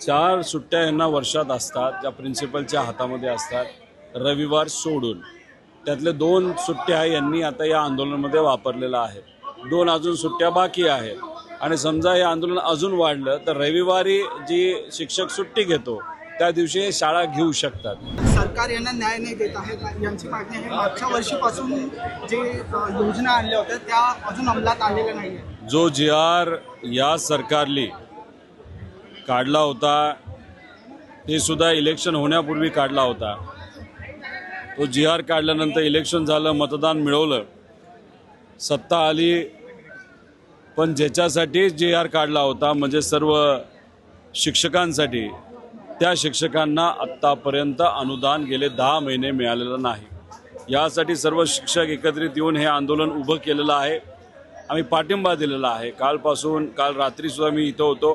चार सुट्ट्या यांना वर्षात असतात ज्या प्रिन्सिपलच्या हातामध्ये असतात रविवार सोडून. त्यातले दोन सुट्ट्या यांनी आता या आंदोलनामध्ये वापरलेल्या आहेत दोन अजून सुट्ट्या बाकी आहेत. आणि समजा हे आंदोलन अजून वाढलं तर रविवारी जी शिक्षक सुट्टी घेतो त्या दिवशी शाळा घेऊ शकतात. सरकार यांना न्याय नाही देत आहे. यांची मागणी आहे मागच्या वर्षीपासून जे योजना आणल्या होत्या त्या अजून अंमलात आलेल्या नाही जो जी आर या सरकारली काढला होता ते सुद्धा इलेक्शन होण्यापूर्वी काढला होता. तो जी आर काढल्यानंतर इलेक्शन झालं मतदान मिळवलं. सत्ता आली पण ज्याच्यासाठी जी आर काढला होता म्हणजे सर्व शिक्षकांसाठी त्या शिक्षकांना आत्तापर्यंत अनुदान गेले दहा महिने मिळालेलं नाही. यासाठी सर्व शिक्षक एकत्रित येऊन हे आंदोलन उभं केलेलं आहे. आम्ही पाठिंबा दिलेला आहे. कालपासून काल रात्रीसुद्धा मी इथं होतो.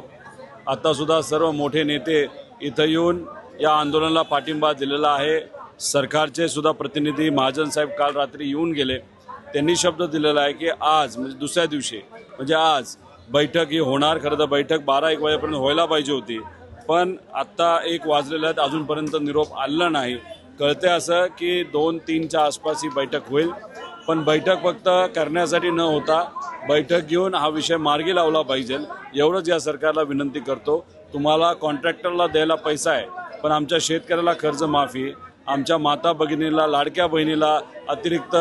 आत्तासुद्धा सर्व मोठे नेते इथं येऊन या आंदोलनाला पाठिंबा दिलेला आहे. सरकारचे सुद्धा प्रतिनिधी महाजन साहेब काल रात्री येऊन गेले. त्यांनी शब्द दिलेला आहे की आज म्हणजे दुसऱ्या दिवशी म्हणजे आज बैठक ही होणार. खरं तर बैठक बारा एक वाजेपर्यंत व्हायला पाहिजे होती. पण आत्ता एक वाजलेला आहेत अजूनपर्यंत निरोप आलेला नाही. कळते असं की दोन तीनच्या आसपास ही बैठक होईल. पण बैठक फक्त करण्यासाठी न होता बैठक घेऊन हा विषय मार्गी लावला पाहिजे. एवढंच या सरकारला विनंती करतो. तुम्हाला कॉन्ट्रॅक्टरला द्यायला पैसा आहे पण आमच्या शेतकऱ्याला कर्जमाफी आमच्या माता भगिनीला लाडक्या बहिणीला अतिरिक्त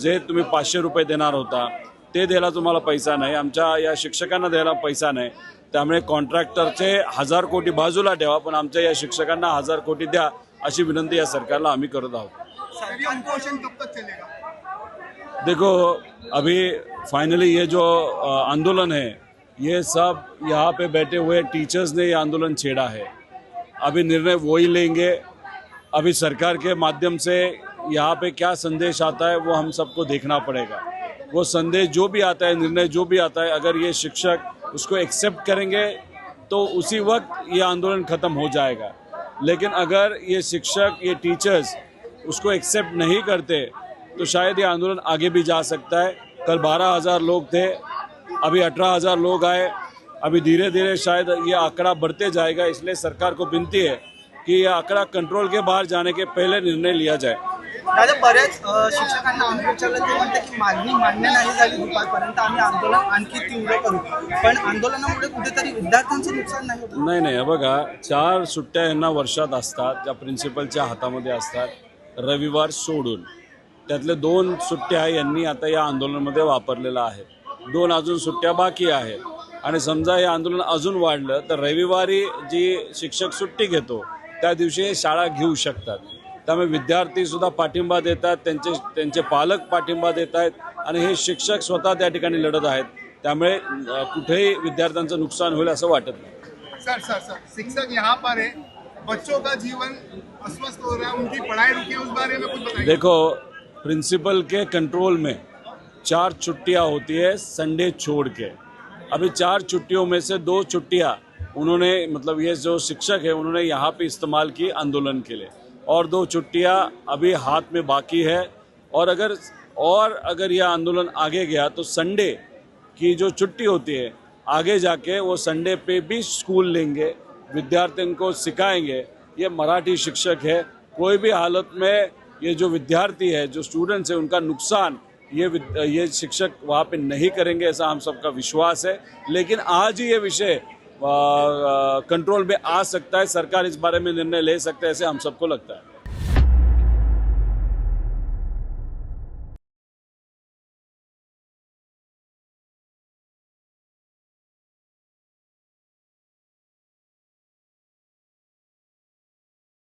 जे तुम्ही पाचशे रुपये देणार होता ते द्यायला तुम्हाला पैसा नाही. आमच्या या शिक्षकांना द्यायला पैसा नाही. त्यामुळे कॉन्ट्रॅक्टरचे हजार कोटी बाजूला ठेवा पण आमच्या या शिक्षकांना हजार कोटी द्या अशी विनंती या सरकारला आम्ही करत आहोत. देखो, अभी फाइनली ये जो आंदोलन है, ये सब यहाँ पे बैठे हुए टीचर्स ने ये आंदोलन छेड़ा है। अभी निर्णय वो ही लेंगे। अभी सरकार के माध्यम से यहाँ पे क्या संदेश आता है, वो हम सबको देखना पड़ेगा। वो संदेश जो भी आता है, निर्णय जो भी आता है, अगर ये शिक्षक उसको एक्सेप्ट करेंगे तो उसी वक्त ये आंदोलन ख़त्म हो जाएगा। लेकिन अगर ये शिक्षक, ये टीचर्स उसको एक्सेप्ट नहीं करते तो शायद ये आंदोलन आगे भी जा सकता है। कल बारह हजार लोग थे अभी अठारह हजार लोग आए। अभी धीरे धीरे शायद ये आंकड़ा बढ़ते जाएगा इसलिए सरकार को विनती है कि ये आंकड़ा कंट्रोल के बाहर जाने के पहले निर्णय लिया जाए। दादा बऱ्याच शिक्षकांना आम्ही विचारलं ते म्हणते की मागणी मान्य नाही झाली दुपारपर्यंत आम्ही आंदोलन आणखी तीव्र करू. पण आंदोलनामुळे कुठेतरी विद्यार्थ्यांचं नुकसान नाही होत. नाही नाही बघा चार सुट्ट्या यांना वर्षात असतात ज्या प्रिन्सिपलच्या हातामध्ये असतात. रविवार सोडून. त्यातले दोन सुट्ट्या यांनी आता या आंदोलनामध्ये वापरलेल्या आहेत दोन अजून सुट्ट्या बाकी आहेत. आणि समजा हे आंदोलन अजून वाढलं तर रविवारी जी शिक्षक सुट्टी घेतो त्या दिवशी शाळा घेऊ शकतात. त्यामुळे विद्यार्थी सुद्धा पाठिंबा देतात त्यांचे त्यांचे पालक पाठिंबा देत आहेत आणि हे शिक्षक स्वतः त्या ठिकाणी लढत आहेत. त्यामुळे कुठेही विद्यार्थ्यांचं नुकसान होईल असं वाटत नाही. सर सर सर शिक्षक यहाँ पर है बच्चों का जीवन अस्वस्थ हो रहा है उनकी पढ़ाई रुकी उस बारे में कुछ बताइए। देखो प्रिंसिपल के कंट्रोल में चार छुट्टियाँ होती है संडे छोड़ के। अभी चार छुट्टियों में से दो छुट्टियाँ उन्होंने मतलब ये जो शिक्षक है, उन्होंने यहाँ पे इस्तेमाल की आंदोलन के लिए। और दो छुट्टियाँ अभी हाथ में बाकी है। और अगर और अगर यह आंदोलन आगे गया तो संडे की जो छुट्टी होती है, आगे जाके वो संडे पे भी स्कूल लेंगे विद्यार्थियों को सिखाएँगे। ये मराठी शिक्षक है, कोई भी हालत में ये जो विद्यार्थी है, जो स्टूडेंट्स है, उनका नुकसान ये ये शिक्षक वहाँ पे नहीं करेंगे ऐसा हम सबका विश्वास है। लेकिन आज ही ये विषय कंट्रोल में आ सकता है, सरकार इस बारे में निर्णय ले सकता है, ऐसे हम सबको लगता है।